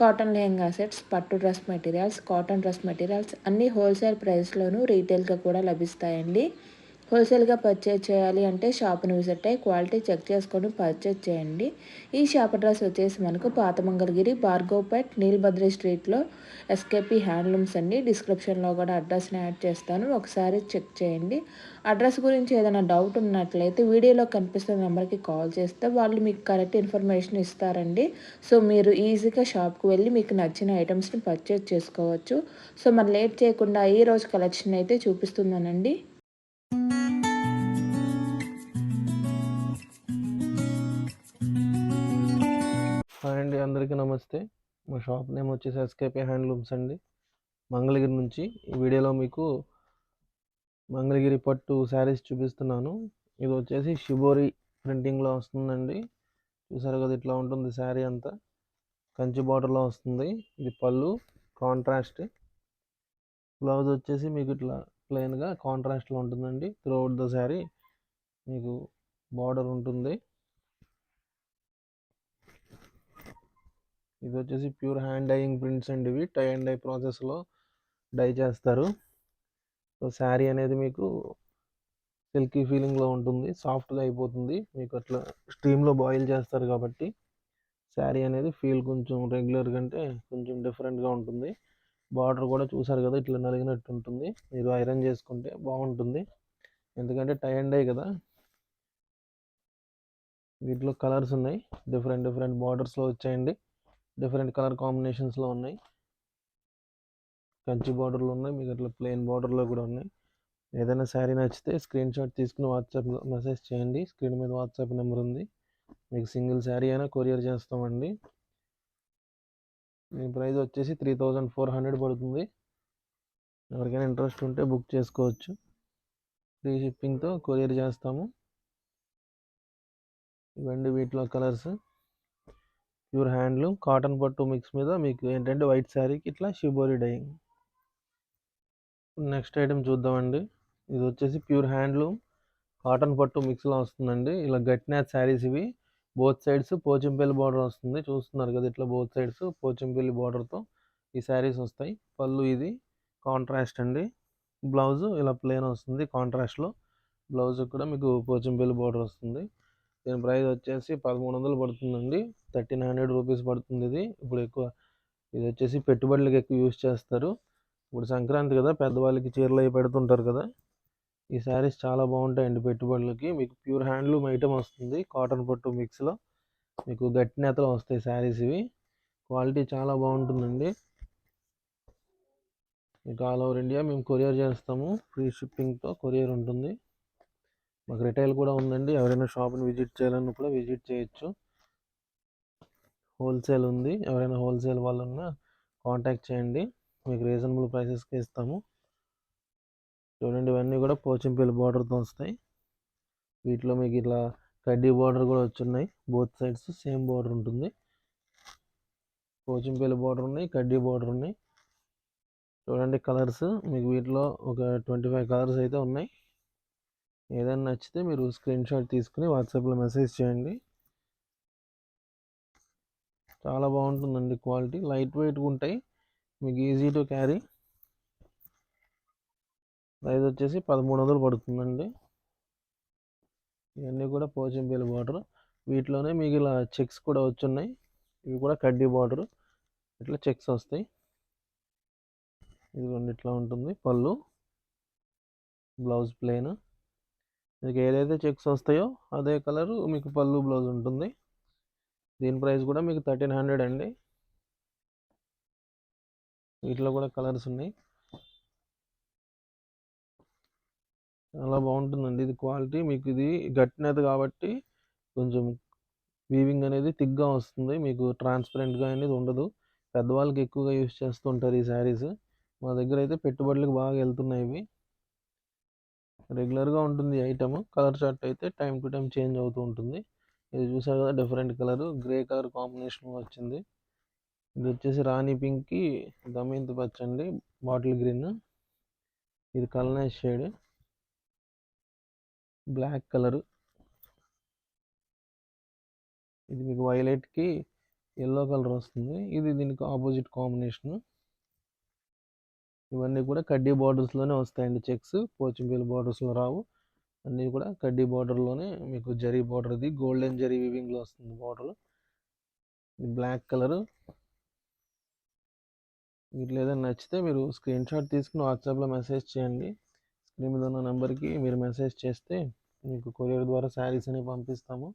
cotton lehenga sets పట్టు dress materials cotton dress materials అన్నీ wholesale ప్రైస్లోనూ రీటైల్గా కూడా లభిస్తాయండి. హోల్సేల్గా పర్చేజ్ చేయాలి అంటే షాప్ని విజిట్ అయ్యి క్వాలిటీ చెక్ చేసుకొని పర్చేజ్ చేయండి. ఈ షాప్ అడ్రస్ వచ్చేసి మనకు పాత మంగళగిరి భార్గవ్పేట్ నీల్భద్రి స్ట్రీట్లో ఎస్కేపీ హ్యాండ్లూమ్స్ అండి. డిస్క్రిప్షన్లో కూడా అడ్రస్ని యాడ్ చేస్తాను. ఒకసారి చెక్ చేయండి. అడ్రస్ గురించి ఏదైనా డౌట్ ఉన్నట్లయితే వీడియోలో కనిపిస్తున్న నెంబర్కి కాల్ చేస్తే వాళ్ళు మీకు కరెక్ట్ ఇన్ఫర్మేషన్ ఇస్తారండి. సో మీరు ఈజీగా షాప్కి వెళ్ళి మీకు నచ్చిన ఐటమ్స్ని పర్చేజ్ చేసుకోవచ్చు. సో మరి లేట్ చేయకుండా ఈ రోజు కలెక్షన్ అయితే చూపిస్తున్నానండి. హాయ్ అండి అందరికీ నమస్తే. మా షాప్ నేమ్ వచ్చేసి ఎస్కేపీ హ్యాండ్లూమ్స్ అండి. మంగళగిరి నుంచి ఈ వీడియోలో మీకు మంగళగిరి పట్టు శారీస్ చూపిస్తున్నాను. ఇది వచ్చేసి షిబోరి ప్రింటింగ్లో వస్తుందండి. చూసారు కదా ఇట్లా ఉంటుంది శారీ అంతా. కంచి బార్డర్లో వస్తుంది. ఇది పళ్ళు కాంట్రాస్ట్ బ్లౌజ్ వచ్చేసి మీకు ఇట్లా ప్లెయిన్గా కాంట్రాస్ట్లో ఉంటుందండి. త్రూ అవుట్ ద శారీ మీకు బార్డర్ ఉంటుంది. ఇది వచ్చేసి ప్యూర్ హ్యాండ్ డైయింగ్ ప్రింట్స్ అండి ఇవి. టై అండ్ డై ప్రాసెస్లో డై చేస్తారు. సో శారీ అనేది మీకు సిల్కీ ఫీలింగ్లో ఉంటుంది. సాఫ్ట్గా అయిపోతుంది. మీకు అట్లా స్టీమ్లో బాయిల్ చేస్తారు కాబట్టి శారీ అనేది ఫీల్ కొంచెం రెగ్యులర్ కంటే కొంచెం డిఫరెంట్గా ఉంటుంది. బార్డర్ కూడా చూసారు కదా ఇట్లా నలిగినట్టు ఉంటుంది. మీరు ఐరన్ చేసుకుంటే బాగుంటుంది. ఎందుకంటే టై అండ్ డై కదా. వీటిలో కలర్స్ ఉన్నాయి. డిఫరెంట్ డిఫరెంట్ బార్డర్స్లో వచ్చాయండి. డిఫరెంట్ కలర్ కాంబినేషన్స్లో ఉన్నాయి. కంచి బార్డర్లు ఉన్నాయి. మీకు అట్లా ప్లెయిన్ బార్డర్లో కూడా ఉన్నాయి. ఏదైనా శారీ నచ్చితే స్క్రీన్ షాట్ తీసుకుని వాట్సాప్లో మెసేజ్ చేయండి. స్క్రీన్ మీద వాట్సాప్ నెంబర్ ఉంది. మీకు సింగిల్ శారీ అయినా కొరియర్ చేస్తామండి. మీ ప్రైస్ వచ్చేసి త్రీ థౌజండ్ ఫోర్ హండ్రెడ్ పడుతుంది. ఎవరికైనా ఇంట్రెస్ట్ ఉంటే బుక్ చేసుకోవచ్చు. ఫ్రీ షిప్పింగ్తో కొరియర్ చేస్తాము. ఇవ్వండి వీటిలో కలర్స్ ప్యూర్ హ్యాండ్లూమ్ కాటన్ పట్టు మిక్స్ మీద మీకు ఏంటంటే వైట్ శారీకి ఇట్లా షిబోరి డైయింగ్. నెక్స్ట్ ఐటెం చూద్దామండి. ఇది వచ్చేసి ప్యూర్ హ్యాండ్లూమ్ కాటన్ పట్టు మిక్స్లో వస్తుందండి. ఇలా గట్నాథ్ శారీస్ ఇవి. బోత్ సైడ్స్ పోచంపల్లి బార్డర్ వస్తుంది. చూస్తున్నారు కదా ఇట్లా బోత్ సైడ్స్ పోచంపల్లి బార్డర్తో ఈ శారీస్ వస్తాయి. పళ్ళు ఇది కాంట్రాస్ట్ అండి. బ్లౌజ్ ఇలా ప్లెయిన్ వస్తుంది కాంట్రాస్ట్లో బ్లౌజ్ కూడా మీకు పోచంపల్లి బార్డర్ వస్తుంది. దీని ప్రైస్ వచ్చేసి పదమూడు వందలు పడుతుందండి. థర్టీన్ హండ్రెడ్ రూపీస్ పడుతుంది ఇది. ఇప్పుడు ఎక్కువ ఇది వచ్చేసి పెట్టుబడులకు ఎక్కువ యూజ్ చేస్తారు. ఇప్పుడు సంక్రాంతి కదా పెద్దవాళ్ళకి చీరలు అవి పెడుతుంటారు కదా. ఈ శారీస్ చాలా బాగుంటాయండి పెట్టుబడులకి. మీకు ప్యూర్ హ్యాండ్లూమ్ ఐటమ్ వస్తుంది. కాటన్ పట్టు మిక్స్లో మీకు గట్టి నేతలు వస్తాయి శారీస్ ఇవి. క్వాలిటీ చాలా బాగుంటుందండి. మీకు ఆల్ ఓవర్ ఇండియా మేము కొరియర్ చేస్తాము. ఫ్రీ షిప్పింగ్తో కొరియర్ ఉంటుంది. మాకు రిటైల్ కూడా ఉందండి. ఎవరైనా షాప్ని విజిట్ చేయాలన్నా కూడా విజిట్ చేయొచ్చు. హోల్సేల్ ఉంది. ఎవరైనా హోల్సేల్ వాళ్ళు ఉన్నా కాంటాక్ట్ చేయండి. మీకు రీజనబుల్ ప్రైసెస్కి ఇస్తాము. చూడండి ఇవన్నీ కూడా పోచంపల్లి బార్డర్తో వస్తాయి. వీటిలో మీకు ఇట్లా కడ్డీ బార్డర్ కూడా వచ్చున్నాయి. బోత్ సైడ్స్ సేమ్ బార్డర్ ఉంటుంది. పోచంపల్లి బార్డర్ ఉన్నాయి కడ్డీ బార్డర్ ఉన్నాయి. చూడండి కలర్స్ మీకు వీటిలో ఒక ట్వంటీ ఫైవ్ కలర్స్ అయితే ఉన్నాయి. ఏదైనా నచ్చితే మీరు స్క్రీన్ షాట్ తీసుకుని వాట్సాప్లో మెసేజ్ చేయండి. చాలా బాగుంటుందండి క్వాలిటీ. లైట్ వెయిట్గా ఉంటాయి. మీకు ఈజీ టు క్యారీ. ప్రైస్ వచ్చేసి పదమూడు వందలు పడుతుందండి. ఇవన్నీ కూడా పోచంపల్లి బార్డర్ వీటిలోనే మీకు ఇలా చెక్స్ కూడా వచ్చున్నాయి. ఇవి కూడా కడ్డీ బార్డర్ ఇట్లా చెక్స్ వస్తాయి. ఇదిగోండి ఇట్లా ఉంటుంది పళ్ళు. బ్లౌజ్ ప్లెయిన్ మీకు ఏదైతే చెక్స్ వస్తాయో అదే కలరు మీకు పళ్ళు బ్లౌజ్ ఉంటుంది. దీని ప్రైస్ కూడా మీకు థర్టీన్ హండ్రెడ్ అండి. వీటిలో కూడా కలర్స్ ఉన్నాయి. చాలా బాగుంటుందండి ఇది క్వాలిటీ. మీకు ఇది గట్టినది కాబట్టి కొంచెం వీవింగ్ అనేది థిక్గా వస్తుంది. మీకు ట్రాన్స్పరెంట్గా అనేది ఉండదు. పెద్దవాళ్ళకి ఎక్కువగా యూస్ చేస్తుంటారు ఈ శారీస్. మా దగ్గర అయితే పెట్టుబడులకు బాగా వెళ్తున్నాయి ఇవి. రెగ్యులర్గా ఉంటుంది ఐటమ్. కలర్ చార్ట్ అయితే టైం టు టైం చేంజ్ అవుతూ ఉంటుంది. ఇది చూసారు కదా different colour grey colour combination వచ్చింది. ఇది వచ్చేసి రాణి పింక్కి దమయంతి పచ్చ అండి బాటిల్ గ్రీన్. ఇది కల్నేష్ షేడ్. Black colour. ఇది మీకు వైలెట్కి ఎల్లో కలర్ వస్తుంది. ఇది దీనికి ఆపోజిట్ కాంబినేషన్. ఇవన్నీ కూడా కడ్డీ బార్డర్స్లోనే వస్తాయండి చెక్స్. పోచింపీల బార్డర్స్లో రావు. అన్నీ కూడా కడ్డీ బార్డర్లోనే మీకు జరీ బార్డర్ది గోల్డెన్ జరీ వివింగ్లో వస్తుంది బార్డర్ బ్లాక్ కలర్ వీటిలో ఏదైనా నచ్చితే మీరు స్క్రీన్ షాట్ తీసుకుని వాట్సాప్లో మెసేజ్ చేయండి. స్క్రీన్ మీద ఉన్న నెంబర్కి మీరు మెసేజ్ చేస్తే మీకు కొరియర్ ద్వారా శారీస్ అనేవి పంపిస్తాము.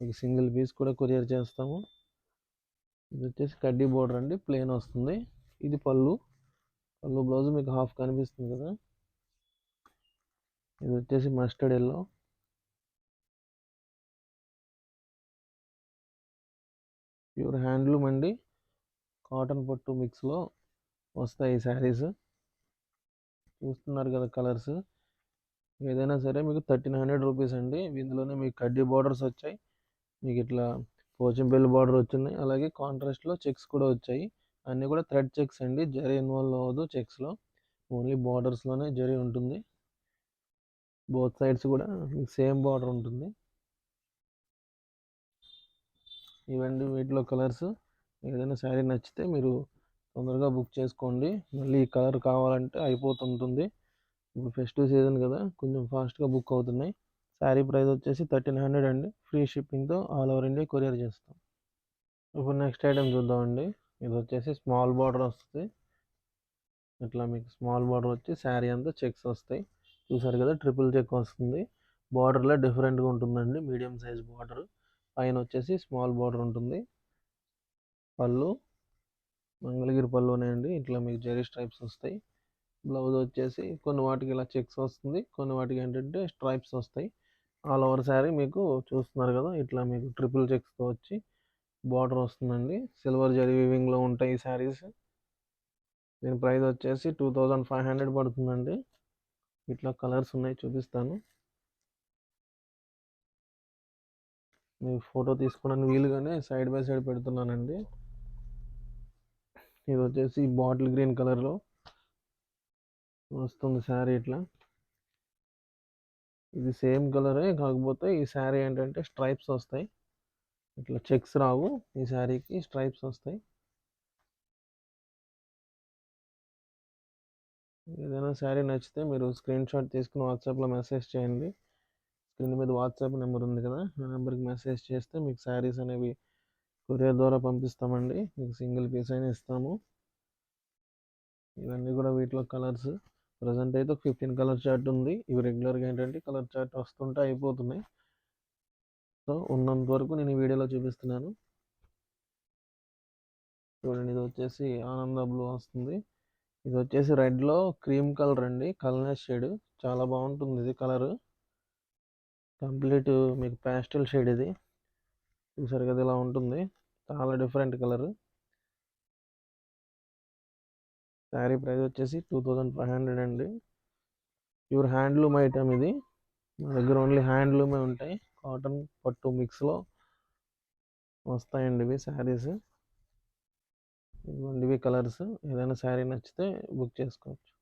మీకు సింగిల్ పీస్ కూడా కొరియర్ చేస్తాము. ఇది వచ్చేసి కడ్డీ బోర్డర్ అండి ప్లేన్ వస్తుంది. ఇది పళ్ళు. పళ్ళు బ్లౌజ్ మీకు హాఫ్ కనిపిస్తుంది కదా? ఇది వచ్చేసి మస్టర్డ్ ఎల్లో ప్యూర్ హ్యాండ్లూమ్ అండి. కాటన్ పట్టు మిక్స్లో వస్తాయి శారీస్ చూస్తున్నారు కదా కలర్స్ ఏదైనా సరే మీకు థర్టీన్ హండ్రెడ్ రూపీస్ అండి. ఇందులోనే మీకు కడ్డీ బార్డర్స్ వచ్చాయి. మీకు ఇట్లా పోచంపల్లి బార్డర్ వచ్చింది. అలాగే కాంట్రాస్ట్లో చెక్స్ కూడా వచ్చాయి. అన్నీ కూడా థ్రెడ్ చెక్స్ అండి. జరీ ఇన్వాల్వ్ అవ్వదు చెక్స్లో. ఓన్లీ బార్డర్స్లోనే జరీ ఉంటుంది. బోత్ సైడ్స్ కూడా మీకు సేమ్ బార్డర్ ఉంటుంది. ఇవన్నీ వీటిలో కలర్స్. ఏదైనా శారీ నచ్చితే మీరు తొందరగా బుక్ చేసుకోండి. మళ్ళీ ఈ కలర్ కావాలంటే అయిపోతుంటుంది. ఇప్పుడు ఫెస్టివ్ సీజన్ కదా కొంచెం ఫాస్ట్గా బుక్ అవుతున్నాయి. శారీ ప్రైస్ వచ్చేసి థర్టీన్ హండ్రెడ్ అండి. ఫ్రీ షిప్పింగ్తో ఆల్ ఓవర్ ఇండియా కొరియర్ చేస్తాం. ఇప్పుడు నెక్స్ట్ ఐటెం చూద్దామండి. ఇది వచ్చేసి స్మాల్ బార్డర్ వస్తుంది. ఇట్లా మీకు స్మాల్ బార్డర్ వచ్చి శారీ అంతా చెక్స్ వస్తాయి. చూసారు కదా ట్రిపుల్ చెక్ వస్తుంది. బార్డర్లో డిఫరెంట్గా ఉంటుందండి. Medium size border. పైన వచ్చేసి స్మాల్ బార్డర్ ఉంటుంది. పళ్ళు. మంగళగిరి పళ్ళునే అండి. ఇట్లా మీకు జెరీ స్ట్రైప్స్ వస్తాయి. బ్లౌజ్ వచ్చేసి కొన్ని వాటికి ఇలా చెక్స్ వస్తుంది. కొన్ని వాటికి ఏంటంటే స్ట్రైప్స్ వస్తాయి. ఆల్ ఓవర్ శారీ మీకు చూస్తున్నారు కదా ఇట్లా మీకు ట్రిపుల్ చెక్స్తో వచ్చి బార్డర్ వస్తుందండి. సిల్వర్ జరీ వివింగ్లో ఉంటాయి ఈ శారీస్. దీని ప్రైస్ వచ్చేసి టూ థౌజండ్ ఫైవ్ హండ్రెడ్ పడుతుందండి. ఇట్లా కలర్స్ ఉన్నాయి చూపిస్తాను. మీ ఫోటో తీసుకోవడానికి వీలుగానే సైడ్ బై సైడ్ పెడుతున్నానండి. ఇది వచ్చేసి బాటిల్ గ్రీన్ కలర్లో వస్తుంది శారీ ఇట్లా. ఇది సేమ్ కలరే కాకపోతే ఈ శారీ ఏంటంటే స్ట్రైప్స్ వస్తాయి. ఇట్లా చెక్స్ రావు. ఈ శారీకి స్ట్రైప్స్ వస్తాయి. ఏదైనా శారీ నచ్చితే మీరు స్క్రీన్ షాట్ తీసుకుని వాట్సాప్లో మెసేజ్ చేయండి. స్క్రీన్ మీద వాట్సాప్ నెంబర్ ఉంది కదా ఆ నెంబర్కి మెసేజ్ చేస్తే మీకు శారీస్ అనేవి కొరియర్ ద్వారా పంపిస్తామండి. మీకు సింగిల్ పీస్ అయినా ఇస్తాము. ఇవన్నీ కూడా వీటిలో కలర్స్. ప్రజెంట్ అయితే ఫిఫ్టీన్ కలర్ చార్ట్ ఉంది. ఇవి రెగ్యులర్గా ఏంటంటే కలర్ చార్ట్ వస్తుంటే అయిపోతున్నాయి. సో ఉన్నంత వరకు నేను ఈ వీడియోలో చూపిస్తున్నాను. చూడండి ఇది వచ్చేసి ఆనంద బ్లూ వస్తుంది. ఇది వచ్చేసి రెడ్లో క్రీమ్ కలర్ అండి. కలర్నెస్ షేడ్. చాలా బాగుంటుంది ఇది కలర్. కంప్లీట్ మీకు ప్యాస్టల్ షేడ్ ఇది. చూసారు కదా ఇలా ఉంటుంది. చాలా డిఫరెంట్ కలర్. శారీ ప్రైస్ వచ్చేసి టూ థౌజండ్ ఫైవ్ హండ్రెడ్ అండి. ప్యూర్ హ్యాండ్లూమ్ ఐటమ్ ఇది. మా దగ్గర ఓన్లీ హ్యాండ్లూమే ఉంటాయి. కాటన్ పట్టు మిక్స్లో వస్తాయండి ఇవి శారీస్. ఇవ్వండి ఇవి కలర్స్. ఏదైనా శారీ నచ్చితే బుక్ చేసుకోవచ్చు.